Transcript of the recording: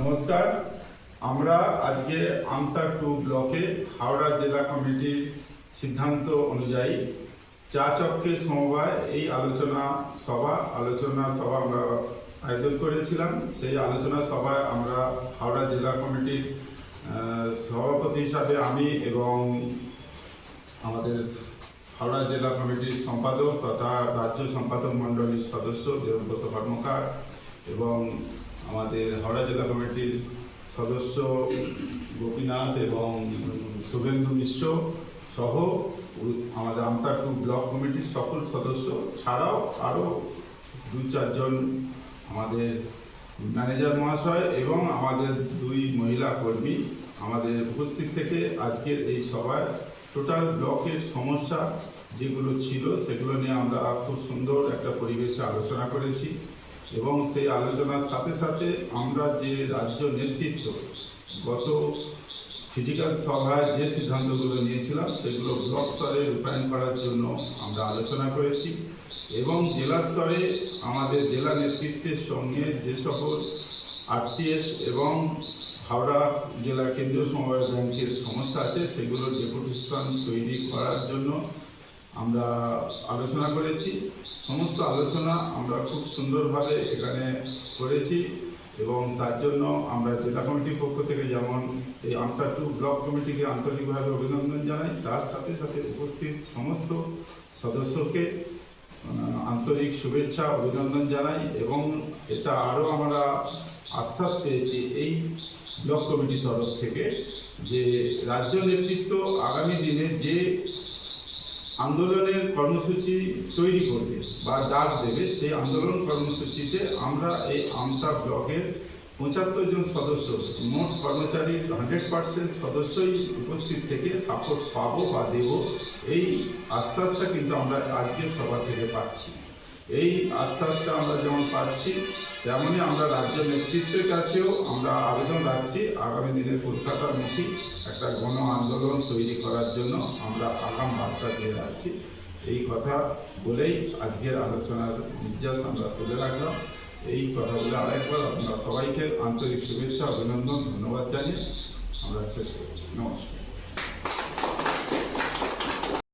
নমস্কার। আমরা আজকে আমতা টু ব্লকে হাওড়া জেলা কমিটির সিদ্ধান্ত অনুযায়ী চা চক্কে সমবায় এই আলোচনা সভা আলোচনা সভা আমরা আয়োজন করেছিলাম। সেই আলোচনা সভায় আমরা হাওড়া জেলা কমিটির সভাপতি হিসাবে আমি এবং আমাদের হাওড়া জেলা কমিটির সম্পাদক তথা রাজ্য সম্পাদক মণ্ডলীর সদস্য দেবব্রত কর্মকার এবং আমাদের হাওড়া জেলা কমিটির সদস্য গোপীনাথ এবং শুভেন্দু মিশ্র সহ আমাদের আমতাটু ব্লক কমিটির সকল সদস্য ছাড়াও আরও দু চারজন আমাদের ম্যানেজার মহাশয় এবং আমাদের দুই মহিলা কর্মী আমাদের উপস্থিত থেকে আজকের এই সভায় টোটাল ব্লকের সমস্যা যেগুলো ছিল সেগুলো নিয়ে আমরা খুব সুন্দর একটা পরিবেশে আলোচনা করেছি। এবং সেই আলোচনার সাথে সাথে আমরা যে রাজ্য নেতৃত্ব, গত ফিজিক্যাল সভায় যে সিদ্ধান্তগুলো নিয়েছিলাম, সেগুলো ব্লক স্তরে রূপায়ণ করার জন্য আমরা আলোচনা করেছি এবং জেলা স্তরে আমাদের জেলা নেতৃত্বের সঙ্গে যে সকল আরসিএস এবং হাওড়া জেলা কেন্দ্রীয় সমবায় ব্যাংকের সমস্যা আছে, সেগুলোর ডেপুটেশন তৈরি করার জন্য আমরা আলোচনা করেছি। সমস্ত আলোচনা আমরা খুব সুন্দরভাবে এখানে করেছি এবং তার জন্য আমরা জেলা কমিটির পক্ষ থেকে যেমন এই আমতাটু ব্লক কমিটিকে আন্তরিকভাবে অভিনন্দন জানাই, তার সাথে সাথে উপস্থিত সমস্ত সদস্যকে আন্তরিক শুভেচ্ছা, অভিনন্দন জানাই এবং এটা আরও আমরা আশ্বাস পেয়েছি এই ব্লক কমিটির তরফ থেকে যে রাজ্য নেতৃত্ব আগামী দিনে যে আন্দোলনের কর্মসূচি তৈরি করবে বা ডাক দেবে, সেই আন্দোলন কর্মসূচিতে আমরা এই আমতা ব্লকের পঁচাত্তর জন সদস্য, মোট কর্মচারীর হান্ড্রেড পার্সেন্ট সদস্যই উপস্থিত থেকে সাপোর্ট পাবো বা দেব, এই আশ্বাসটা কিন্তু আমরা আজকের সভা থেকে পাচ্ছি। এই আশ্বাসটা আমরা যেমন পাচ্ছি তেমনই আমরা রাজ্য নেতৃত্বের কাছেও আমরা আবেদন রাখছি, আগামী দিনে কলকাতার মুখী একটা গণ আন্দোলন তৈরি করার জন্য আমরা আগাম বার্তা দিয়ে রাখছি। এই কথা বলেই আজকের আলোচনার নির্যাস আমরা তুলে রাখলাম। এই কথা বলে আরেকবার আপনারা সবাইকে আন্তরিক শুভেচ্ছা, অভিনন্দন, ধন্যবাদ জানিয়ে আমরা শেষ করছি। নমস্কার।